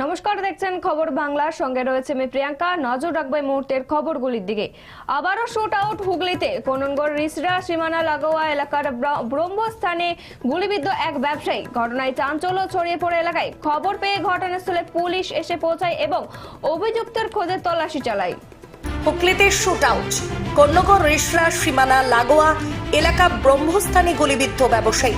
দেখছেন খবর বাংলার সঙ্গে রয়েছে আমি প্রিয়াঙ্কা। নজর রাখব মুহূর্তের খবরগুলির দিকে। আবারও শুট আউট হুগলিতে। কোননগর রিসরা, সীমানা, লাগোয়া এলাকার ব্রহ্মস্থানে গুলিবিদ্ধ এক ব্যবসায়ী। ঘটনায় চাঞ্চল্য ছড়িয়ে পড়ে এলাকায়। খবর পেয়ে ঘটনাস্থলে পুলিশ এসে পৌঁছায় এবং অভিযুক্তের খোঁজে তল্লাশি চালায়। হুগলিতে শুট আউট কন্যগর রেশরা সীমানা, লাগোয়া এলাকা ব্রহ্মস্থানে গুলিবিদ্ধ ব্যবসায়ী।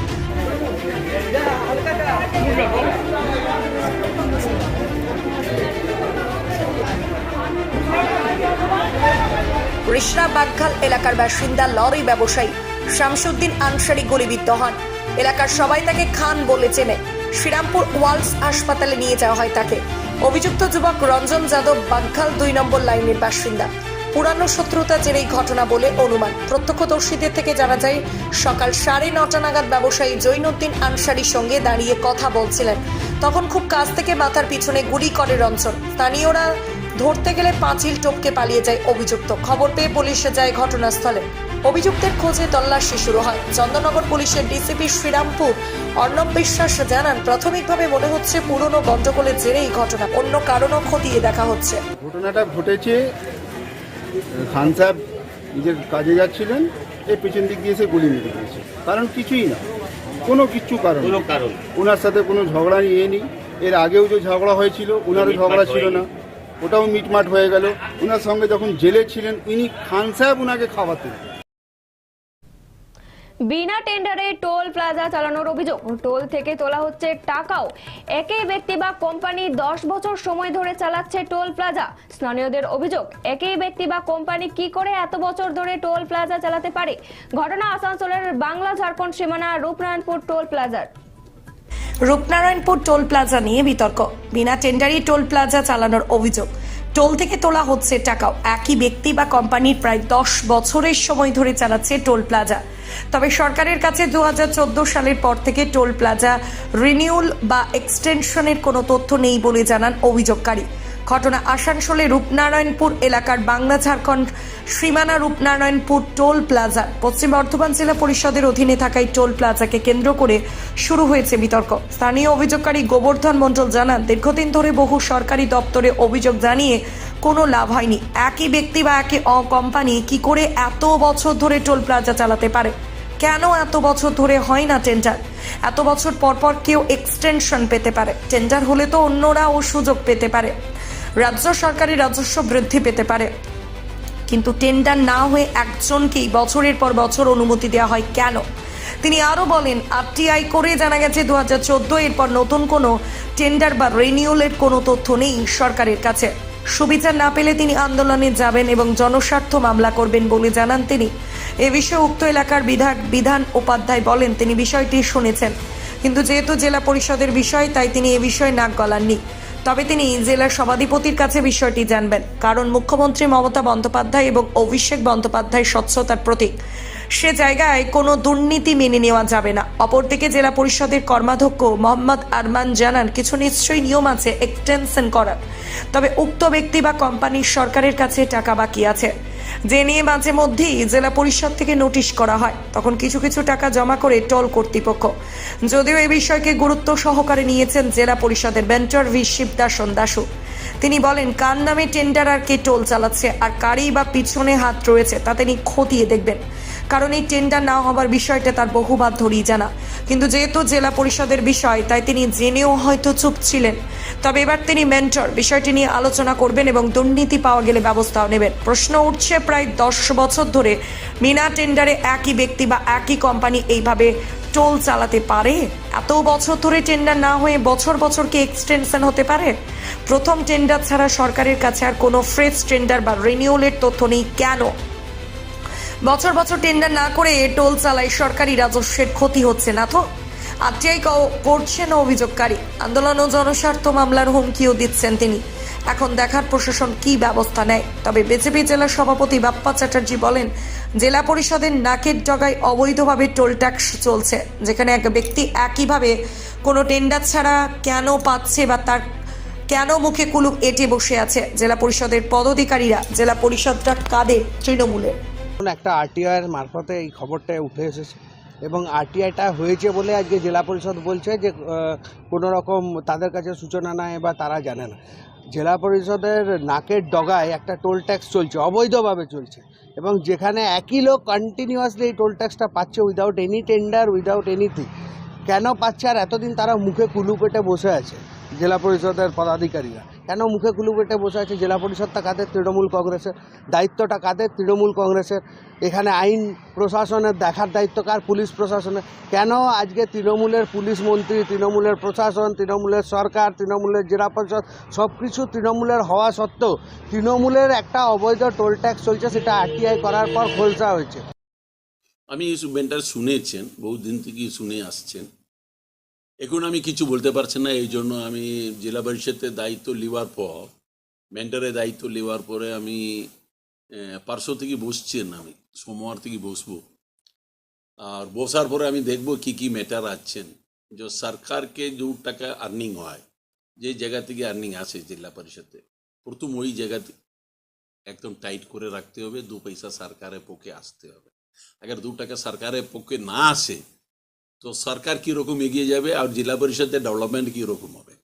রিশরা বাগখাল এলাকার বাসিন্দা লরি ব্যবসায়ী শামসুদ্দিন আনসারি গুলিবিদ্ধ হন। এলাকার সবাই তাকে খান বলে চেনে। শ্রীরামপুর ওয়ালস হাসপাতালে নিয়ে যাওয়া হয় তাকে। অভিযুক্ত যুবক রঞ্জন যাদব বাগখাল দুই নম্বর লাইনের বাসিন্দা। পুরানো শত্রুতা জেরেই ঘটনা বলে অনুমান। প্রত্যক্ষদর্শীদের থেকে জানা যায়, সকাল সাড়ে নটা নাগাদ ব্যবসায়ী জৈনুদ্দিন আনসারির সঙ্গে দাঁড়িয়ে কথা বলছিলেন। তখন খুব কাছ থেকে মাথার পিছনে গুলি করে রঞ্জন। স্থানীয়রা ধরতে গেলে পাঁচিল টপকে পালিয়ে যায় অভিযুক্ত। খবর পেয়ে পুলিশ যায় ঘটনাস্থলে। অভিযুক্তের খোঁজে তল্লাশি শুরু হয়। চন্দননগর পুলিশের ডিসিপি শ্রীরামপুর অর্ণব বিশ্বাস জানান প্রাথমিকভাবে মনে হচ্ছে পুরনো গন্ডগোলের জেরে এই ঘটনা। অন্য কারণও খতিয়ে দেখা হচ্ছে। ঘটনাটা ঘটেছে খান সাহেব নিজের কাজে যাচ্ছিলেন এই পেছন দিক দিয়ে এসে গুলি মেরে দিয়েছে কারণ কিছুই না। কোনো কিচ্ছু কারণ কোনো কারণ ওনার সাথে কোনো ঝগড়া নিয়ে নেই। এর আগেও যে ঝগড়া হয়েছিল ওনারও ঝগড়া ছিল না। ওটাও মিটমাট হয়ে গেল। ওনার সঙ্গে যখন জেলে ছিলেন উনি খান সাহেব ওনাকে খাওয়াতেন। বিনা টেন্ডারে টোল প্লাজা চালানোর অভিযোগ। টোল থেকে তোলা হচ্ছে টাকাও। একই ব্যক্তি বা কোম্পানি দশ বছর সময় ধরে চালাচ্ছে টোল প্লাজা। স্থানীয়দের অভিযোগ, একই ব্যক্তি বা কোম্পানি কি করে এত বছর ধরে টোল প্লাজা চালাতে পারে? ঘটনা আসানসোলের বাংলা ঝাড়খণ্ড সীমানা রূপনারায়ণপুর টোল প্লাজার। রূপনারায়ণপুর টোল প্লাজা নিয়ে বিতর্ক। বিনা টেন্ডারি টোল প্লাজা চালানোর অভিযোগ। টোল থেকে তোলা হচ্ছে টাকাও। একই ব্যক্তি বা কোম্পানির প্রায় দশ বছরের সময় ধরে চালাচ্ছে টোল প্লাজা। তবে সরকারের কাছে দু হাজার চোদ্দ সালের পর থেকে টোল প্লাজা রিনিউল বা এক্সটেনশনের কোনো তথ্য নেই বলে জানান অভিযোগকারী। ঘটনা আসানসোলে রূপনারায়ণপুর এলাকার বাংলা ঝাড়খণ্ড সীমানা রূপনারায়ণপুর টোল প্লাজা। পশ্চিম বর্ধমান জেলা পরিষদের অধীনে থাকা এই টোল প্লাজাকে কেন্দ্র করে শুরু হয়েছে বিতর্ক। স্থানীয় অভিযোগকারী গোবর্ধন মণ্ডল জানান, দীর্ঘদিন ধরে বহু সরকারি দপ্তরে অভিযোগ জানিয়ে কোনো লাভ হয়নি। একই ব্যক্তি বা একই অ কোম্পানি কি করে এত বছর ধরে টোল প্লাজা চালাতে পারে? কেন এত বছর ধরে হয় না টেন্ডার? এত বছর পর পর কেউ এক্সটেনশন পেতে পারে। টেন্ডার হলে তো অন্যরাও সুযোগ পেতে পারে। রাজ্য সরকারি রাজস্ব বৃদ্ধি পেতে পারে। কিন্তু টেন্ডার না হয়ে একজনকেই বছরের পর বছর অনুমতি দেওয়া হয় কেন? তিনি আরও বলেন, আরটিআই করে জানা গেছে দু হাজার চোদ্দ এরপর নতুন কোনো টেন্ডার বা রিনিউলের কোনো তথ্য নেই সরকারের কাছে। সুবিচার না পেলে তিনি আন্দোলনে যাবেন এবং জনস্বার্থ মামলা করবেন বলে জানান তিনি। এ বিষয়ে উক্ত এলাকার বিধায়ক বিধান উপাধ্যায় বলেন, তিনি বিষয়টি শুনেছেন। কিন্তু যেহেতু জেলা পরিষদের বিষয়, তাই তিনি এ বিষয়ে নাক গলাননি। তবে তিনি জেলার সভাধিপতির কাছে বিষয়টি জানবেন। কারণ মুখ্যমন্ত্রী মমতা বন্দ্যোপাধ্যায় এবং অভিষেক বন্দ্যোপাধ্যায় স্বচ্ছতার প্রতীক। সে জায়গায় কোনো দুর্নীতি মেনে নেওয়া যাবে না। অপরদিকে জেলা পরিষদের কর্মাধ্যক্ষ মোহাম্মদ আরমান জানান, কিছু নিশ্চয়ই নিয়ম আছে এক্সটেনশন করার। তবে উক্ত ব্যক্তি বা কোম্পানির সরকারের কাছে টাকা বাকি আছে। যে নিয়ে মাঝে মধ্যেই জেলা পরিষদ থেকে নোটিশ করা হয়। তখন কিছু কিছু টাকা জমা করে টোল কর্তৃপক্ষ। যদিও এই বিষয়কে গুরুত্ব সহকারে নিয়েছেন জেলা পরিষদের বেন্টর ভি শিবদাসন দাসু। তিনি বলেন, কার নামে টেন্ডার আর কে টোল চালাচ্ছে আর কারই বা পিছনে হাত রয়েছে তা তিনি খতিয়ে দেখবেন। কারণ এই টেন্ডার না হবার বিষয়টা তার বহুবার ধরেই জানা। কিন্তু যেহেতু জেলা পরিষদের বিষয়, তাই তিনি জেনেও হয়তো চুপ ছিলেন। তবে এবার তিনি মেন্টর বিষয়টি নিয়ে আলোচনা করবেন এবং দুর্নীতি পাওয়া গেলে ব্যবস্থাও নেবেন। প্রশ্ন উঠছে প্রায় দশ বছর ধরে মিনা টেন্ডারে একই ব্যক্তি বা একই কোম্পানি এইভাবে টোল চালাতে পারে? এত বছর ধরে টেন্ডার না হয়ে বছর বছর কি এক্সটেনশন হতে পারে? প্রথম টেন্ডার ছাড়া সরকারের কাছে আর কোনো ফ্রেশ টেন্ডার বা রিনিউলের তথ্য নেই কেন? বছর বছর টেন্ডার না করে টোল চালায় সরকারি রাজস্বের ক্ষতি হচ্ছে না তো? আরটিআই করছেন অভিযোগকারী। আন্দোলন ও জনস্বার্থ মামলার হুমকিও দিচ্ছেন তিনি। এখন দেখার প্রশাসন কি ব্যবস্থা নেয়? তবে বিজেপি জেলা সভাপতি বাপ্পা চ্যাটার্জি বলেন, জেলা পরিষদের নাকের ডগায় অবৈধভাবে টোল ট্যাক্স চলছে, যেখানে এক ব্যক্তি একইভাবে কোনো টেন্ডার ছাড়া কেন পাচ্ছে বা তার কেন মুখে কুলুপ এটে বসে আছে? জেলা পরিষদের পদাধিকারীরা জেলা পরিষদটা কাদের তৃণমূলের। একটা আরটিআইয়ের মারফতে এই খবরটা উঠে এসেছে। এবং আরটিআইটা হয়েছে বলে আজকে জেলা পরিষদ বলছে যে কোনো রকম তাদের কাছে সূচনা নেয় বা তারা জানে না। জেলা পরিষদের নাকের ডগায় একটা টোল ট্যাক্স চলছে, অবৈধভাবে চলছে। এবং যেখানে একই লোক কন্টিনিউয়াসলি এই টোল ট্যাক্সটা পাচ্ছে without any tender without anything কেন পাচ্ছে আর এতদিন তারা মুখে কুলু পেটে বসে আছে? জেলা পরিষদের পদাধিকারীরা। কেন মুখে কুলু পেটে বসে আছে জেলা পরিষদটা কাদের? তৃণমূল কংগ্রেসের। দায়িত্বটা কাদের? তৃণমূল কংগ্রেসের। এখানে আইন প্রশাসনের দেখার দায়িত্ব কার? পুলিশ প্রশাসনের। কেন আজকে তৃণমূলের পুলিশ মন্ত্রী, তৃণমূলের প্রশাসন, তৃণমূলের সরকার, তৃণমূলের জেলা পরিষদ সব কিছু তৃণমূলের হওয়া সত্ত্বেও তৃণমূলের একটা অবৈধ টোল ট্যাক্স চলছে, সেটা আরটিআই করার পর খোলসা হয়েছে। আমি এই ব্যান্ডটা শুনেছেন, বহুদিন থেকেই শুনে আসছেন। এখন আমি কিছু বলতে পারছি না, এই জন্য আমি জেলা পরিষদের দায়িত্ব নেওয়ার পর, মেন্টারের দায়িত্ব নেওয়ার পরে আমি পার্শ্ব থেকে বসছেন আমি, সোমবার থেকে বসবো। আর বসার পরে আমি দেখব কি কি ম্যাটার আছেন যে সরকারকে দু টাকা আর্নিং হয়, যে জায়গা থেকে আর্নিং আসে জেলা পরিষদে, প্রথম ওই জায়গা একদম টাইট করে রাখতে হবে, দু পয়সা সরকারের পক্ষে আসতে হবে। আগে দু টাকা সরকারের পক্ষে না আসে তো সরকার কীরকম এগিয়ে যাবে আর জেলা পরিষদের ডেভেলপমেন্ট কীরকম হবে?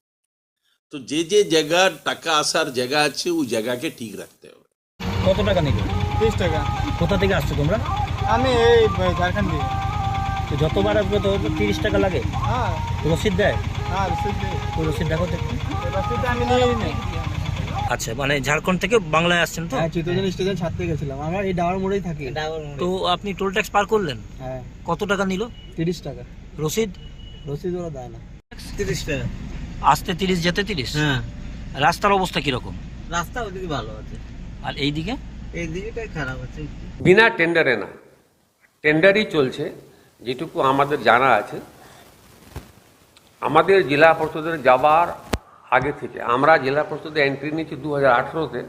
তো যে যে জায়গা টাকা আসার জায়গা আছে ওই জায়গাকে ঠিক রাখতে হবে। কত টাকা নিল তিরিশ টাকা। কোথা থেকে আসছো তোমরা? আমি এই ঝাড়খণ্ড থেকে। তো যতবার আসবে তো তিরিশ টাকা লাগে? হ্যাঁ। রসিদ দেয়? হ্যাঁ রসিদ। ওই রসিদ দেখো তো একটু। রসিদ আমি নিয়ে নিই। আচ্ছা মানে ঝাড়খণ্ড থেকে বাংলায় আসছেন তো? হ্যাঁ চিত্তজন স্টেশন ছাড়তে গেছিলাম। আমরা এই ডাওয়ার মোড়েই থাকি। তো আপনি টোল ট্যাক্স পার করলেন? হ্যাঁ। কত টাকা নিল? তিরিশ টাকা। রসিদ? রসিদ ওরা দেয় না। তিরিশ টাকা। আসতে তিরিশ যেতে তিরিশ? হ্যাঁ। রাস্তার অবস্থা কীরকম? রাস্তা ওদিকে ভালো আছে। আর এইদিকে? এই দিকটাই খারাপ আছে। বিনা টেন্ডারে না। টেন্ডারই চলছে যেটুকু আমাদের জানা আছে। আমাদের জেলা পরিষদের যাবার আগে থেকে। আমরা জেলা পরিষদে এন্ট্রি নিয়েছি দু হাজার আঠেরোতে।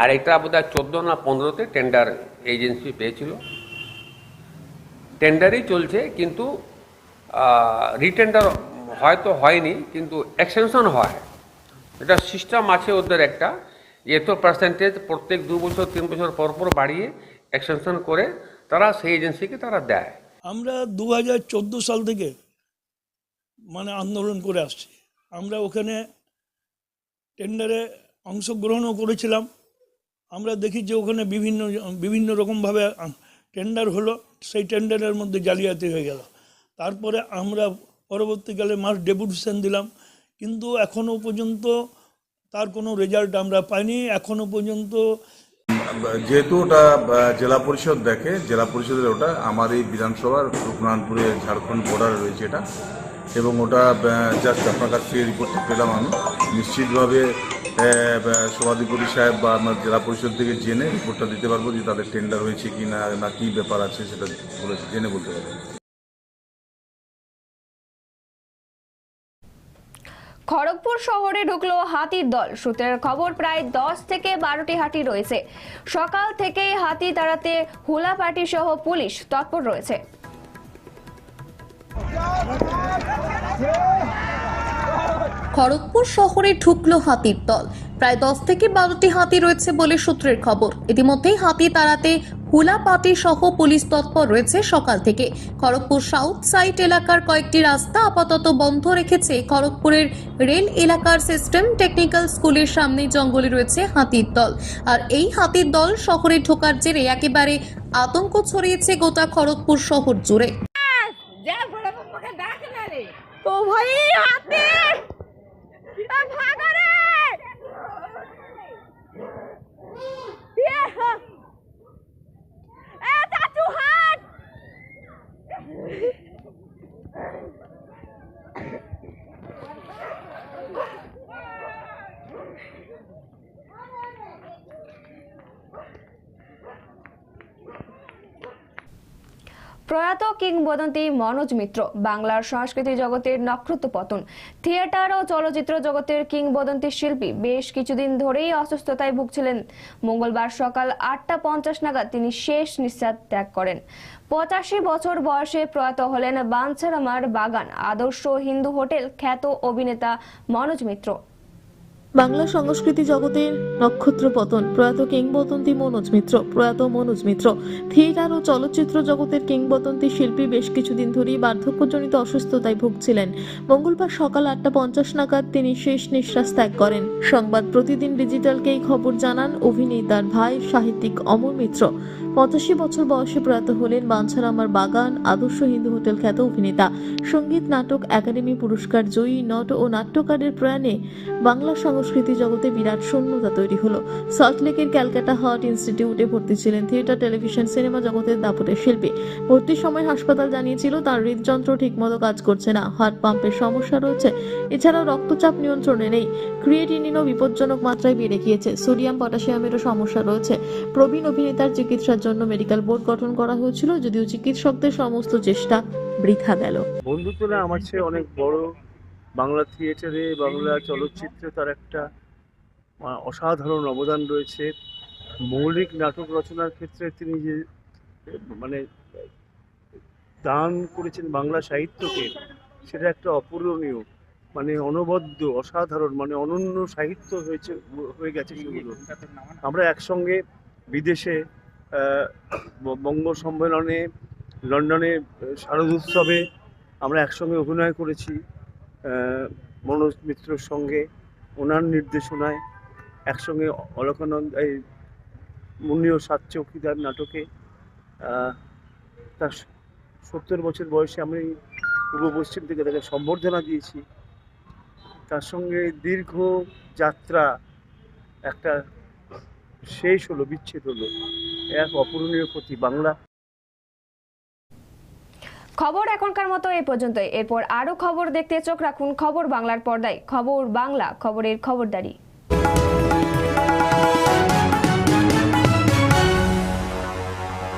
আর এটা বোধ হয় চোদ্দ না পনেরোতে টেন্ডার এজেন্সি পেয়েছিল। টেন্ডারই চলছে, কিন্তু রিটেন্ডার হয়তো হয়নি, কিন্তু এক্সটেনশন হয়। এটা সিস্টেম আছে ওদের একটা। এত পার্সেন্টেজ প্রত্যেক দু বছর, তিন বছর পর পর বাড়িয়ে এক্সটেনশন করে তারা সেই এজেন্সিকে তারা দেয়। আমরা দু হাজার চোদ্দ সাল থেকে মানে আন্দোলন করে আসছি। আমরা ওখানে টেন্ডারে অংশগ্রহণও করেছিলাম। আমরা দেখি যে ওখানে বিভিন্ন বিভিন্ন রকমভাবে টেন্ডার হলো, সেই টেন্ডারের মধ্যে জালিয়াতি হয়ে গেল। তারপরে আমরা পরবর্তীকালে মাস ডেপুটেশন দিলাম, কিন্তু এখনও পর্যন্ত তার কোনো রেজাল্ট আমরা পাইনি। এখনও পর্যন্ত যেহেতু ওটা জেলা পরিষদ দেখে, জেলা পরিষদের ওটা আমার এই বিধানসভার রূপনারায়ণপুরে ঝাড়খণ্ড বর্ডারে রয়েছে এটা। এবং ওটা জাস্ট আপনার কাছ থেকে রিপোর্টটা পেলাম আমি। নিশ্চিতভাবে সভাধিপতি সাহেব বা আমার জেলা পরিষদ থেকে জেনে রিপোর্টটা দিতে পারব যে তাদের টেন্ডার হয়েছে কি না না কী ব্যাপার আছে সেটা বলে, জেনে বলতে পারব। খড়গপুর শহরে ঢুকলো হাতির দল। সূত্রের খবর, প্রায় দশ থেকে বারোটি হাতি রয়েছে। সকাল থেকেই হাতি তাড়াতে হুলা পার্টি সহ পুলিশ তৎপর রয়েছে। খড়গপুর শহরে ঢুকলো হাতির দল। প্রায় দশ থেকে বারোটি হাতি রয়েছে বলে সূত্রের খবর। ইতিমধ্যেই হাতি তাড়াতে হুলাপাটি সহ পুলিশ তৎপর রয়েছে সকাল থেকে। খড়গপুর সাউথ সাইট এলাকার কয়েকটি রাস্তা আপাতত বন্ধ রেখেছে। খড়গপুরের রেল এলাকার সিস্টেম টেকনিক্যাল স্কুলের সামনে জঙ্গলে রয়েছে হাতির দল। আর এই হাতির দল শহরে ঢোকার জেরে একেবারে আতঙ্ক ছড়িয়েছে গোটা খড়গপুর শহর জুড়ে। ও ভাই হাতি! ভাগা প্রয়াত কিংবদন্তি মনোজ মিত্র, বাংলার সংস্কৃতি জগতের নক্ষত্র পতন, থিয়েটার ও চলচ্চিত্র জগতের কিংবদন্তি শিল্পী বেশ কিছুদিন ধরেই অসুস্থতায় ভুগছিলেন। মঙ্গলবার সকাল আটটা পঞ্চাশ নাগাদ তিনি শেষ নিঃশ্বাস ত্যাগ করেন। পঁচাশি বছর বয়সে প্রয়াত হলেন বাঞ্ছারামার বাগান, আদর্শ হিন্দু হোটেল খ্যাত অভিনেতা মনোজ মিত্র। বাংলা সংস্কৃতি জগতের নক্ষত্র পতন, প্রয়াত কিংবদন্তি মনোজ মিত্র, প্রয়াত মনোজ মিত্র। থিয়েটার ও চলচ্চিত্র জগতের কিংবদন্তি শিল্পী বেশ কিছুদিন ধরেই বার্ধক্যজনিত অসুস্থতায় ভুগছিলেন। মঙ্গলবার সকাল আটটা পঞ্চাশ নাগাদ তিনি শেষ নিঃশ্বাস ত্যাগ করেন। সংবাদ প্রতিদিন ডিজিটালকে এই খবর জানান অভিনেতার ভাই, সাহিত্যিক অমর মিত্র। পঁচাশি বছর বয়সে প্রয়াত হলেন বাঞ্ছার আমার বাগান, আদর্শ হিন্দু হোটেল খ্যাত অভিনেতা। সংগীত, নাটক, একাডেমি পুরস্কার, জয়ী নট ও নাট্যকারের প্রয়াণে বাংলা সংস্কৃতি জগতে বিরাট শূন্যতা তৈরি হলো। সল্টলেকের ক্যালকাটা হার্ট ইনস্টিটিউটে ভর্তি ছিলেন থিয়েটার, টেলিভিশন, সিনেমা জগতের দাপটের শিল্পী। ভর্তির সময় হাসপাতাল জানিয়েছিল, তার হৃদযন্ত্র ঠিকমতো কাজ করছে না। হার্ট পাম্পের সমস্যা রয়েছে, এছাড়াও রক্তচাপ নিয়ন্ত্রণে নেই। ক্রিয়েটিনিনও বিপজ্জনক মাত্রায় বেড়ে গিয়েছে। সোডিয়াম, পটাশিয়ামেরও সমস্যা রয়েছে। প্রবীণ অভিনেতার চিকিৎসার জন্য মেডিকেল বোর্ড গঠন করা হয়েছিল, যদিও চিকিৎসকদের সমস্ত চেষ্টা বৃথা গেল। বন্ধুত্বরা আমার চেয়ে অনেক বড় বাংলা থিয়েটারে, বাংলা চলচ্চিত্রে তার একটা অসাধারণ অবদান রয়েছে। মৌলিক নাটক রচনার ক্ষেত্রে তিনি যে মানে দান করেছেন বাংলা সাহিত্যকে, সেটা একটা অপূরণীয় মানে অনবদ্য, অসাধারণ মানে অনন্য সাহিত্য হয়েছে, হয়ে গেছে সেগুলো। আমরা একসঙ্গে বিদেশে বঙ্গ সম্মেলনে লন্ডনে আহ, শারদোৎসবে আমরা একসঙ্গে অভিনয় করেছি মনোজ মিত্রর সঙ্গে ওনার নির্দেশনায় একসঙ্গে অলকানন্দ এই মুন্নীয় সাত চৌকিদার নাটকে তার সত্তর বছর বয়সে আমি পূর্ব পশ্চিম থেকে তাকে সম্বর্ধনা দিয়েছি। তার সঙ্গে দীর্ঘ যাত্রা একটা শেষ হলো, বিচ্ছেদ হলো। এক অপূরণীয় ক্ষতি বাংলা। খবর এখনকার মতো এ পর্যন্ত এরপর আরও খবর দেখতে চোখ রাখুন খবর বাংলার পর্দায়। খবর বাংলা, খবরের খবরদারি।